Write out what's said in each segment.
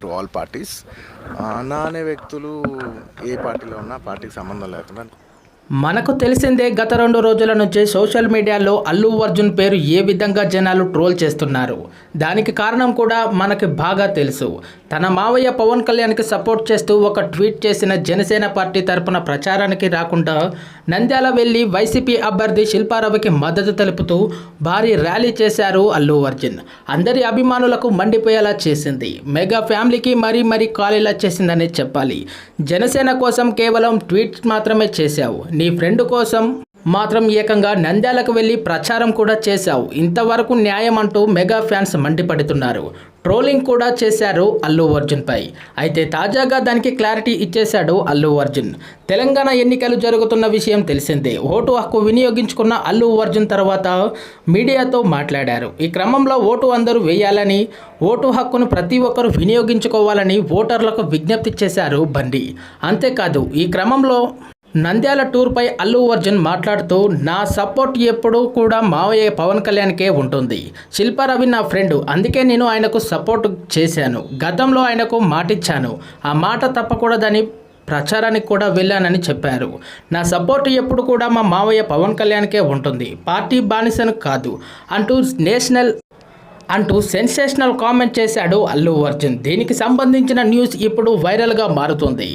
To all parties నా అనే వ్యక్తులు ఏ పార్టీలో ఉన్నా పార్టీకి సంబంధం లేకుండా మనకు తెలిసిందే గత రెండు రోజుల నుంచి సోషల్ మీడియాలో అల్లు అర్జున్ పేరు ఏ విధంగా జనాలు ట్రోల్ చేస్తున్నారు. దానికి కారణం కూడా మనకి బాగా తెలుసు. తన మావయ్య పవన్ కళ్యాణ్కి సపోర్ట్ చేస్తూ ఒక ట్వీట్ చేసిన జనసేన పార్టీ తరపున ప్రచారానికి రాకుండా నంద్యాల వెళ్ళి వైసీపీ అభ్యర్థి శిల్పారావుకి మద్దతు తెలుపుతూ భారీ ర్యాలీ చేశారు అల్లు అర్జున్. అందరి అభిమానులకు మండిపోయేలా చేసింది. మెగా ఫ్యామిలీకి మరీ మరీ కాలేలా చేసిందనే చెప్పాలి. జనసేన కోసం కేవలం ట్వీట్ మాత్రమే చేశావు. నీ ఫ్రెండ్ కోసం మాత్రం ఏకంగా నంద్యాలకు వెళ్ళి ప్రచారం కూడా చేశావు. ఇంతవరకు న్యాయం అంటూ మెగా ఫ్యాన్స్ మండిపడుతున్నారు. ట్రోలింగ్ కూడా చేశారు అల్లు అర్జున్పై. అయితే తాజాగా దానికి క్లారిటీ ఇచ్చేశాడు అల్లు అర్జున్. తెలంగాణ ఎన్నికలు జరుగుతున్న విషయం తెలిసిందే. ఓటు హక్కు వినియోగించుకున్న అల్లు అర్జున్ తర్వాత మీడియాతో మాట్లాడారు. ఈ క్రమంలో ఓటు అందరూ వేయాలని ఓటు హక్కును ప్రతి ఒక్కరూ వినియోగించుకోవాలని ఓటర్లకు విజ్ఞప్తి చేశారు బండి. అంతేకాదు ఈ క్రమంలో నంద్యాల టూర్పై అల్లు అర్జున్ మాట్లాడుతూ నా సపోర్ట్ ఎప్పుడూ కూడా మావయ్య పవన్ కళ్యాణ్కే ఉంటుంది. శిల్పారవి నా ఫ్రెండ్. అందుకే నేను ఆయనకు సపోర్ట్ చేశాను. గతంలో ఆయనకు మాటిచ్చాను. ఆ మాట తప్పకూడదని ప్రచారానికి కూడా వెళ్ళానని చెప్పారు. నా సపోర్ట్ ఎప్పుడు కూడా మా మావయ్య పవన్ కళ్యాణ్కే ఉంటుంది. పార్టీ బానిసను కాదు అంటూ నేషనల్ అంటూ సెన్సేషనల్ కామెంట్ చేశాడు అల్లు అర్జున్. దీనికి సంబంధించిన న్యూస్ ఇప్పుడు వైరల్గా మారుతుంది.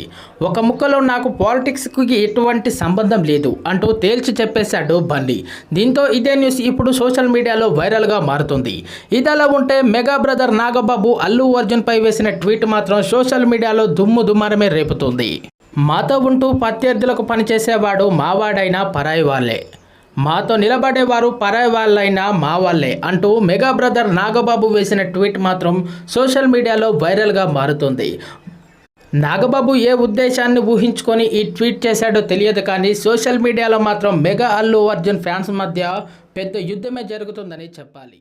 ఒక ముక్కలో నాకు పాలిటిక్స్కి ఎటువంటి సంబంధం లేదు అంటూ తేల్చి చెప్పేశాడు బండి దీంతో ఇదే న్యూస్ ఇప్పుడు సోషల్ మీడియాలో వైరల్గా మారుతుంది. ఇదలా ఉంటే మెగా బ్రదర్ నాగబాబు అల్లు అర్జున్పై వేసిన ట్వీట్ మాత్రం సోషల్ మీడియాలో దుమ్ము దుమారమే రేపుతుంది. మాతో ఉంటూ ప్రత్యర్థులకు పనిచేసేవాడు మావాడైనా పరాయి వాళ్ళే. మాతో నిలబడేవారు పరాయి వాళ్ళైనా మా వాళ్ళే అంటూ మెగా బ్రదర్ నాగబాబు వేసిన ట్వీట్ మాత్రం సోషల్ మీడియాలో వైరల్గా మారుతుంది. నాగబాబు ఏ ఉద్దేశాన్ని ఊహించుకొని ఈ ట్వీట్ చేశాడో తెలియదు కానీ సోషల్ మీడియాలో మాత్రం మెగా అల్లు అర్జున్ ఫ్యాన్స్ మధ్య పెద్ద యుద్ధమే జరుగుతుందని చెప్పాలి.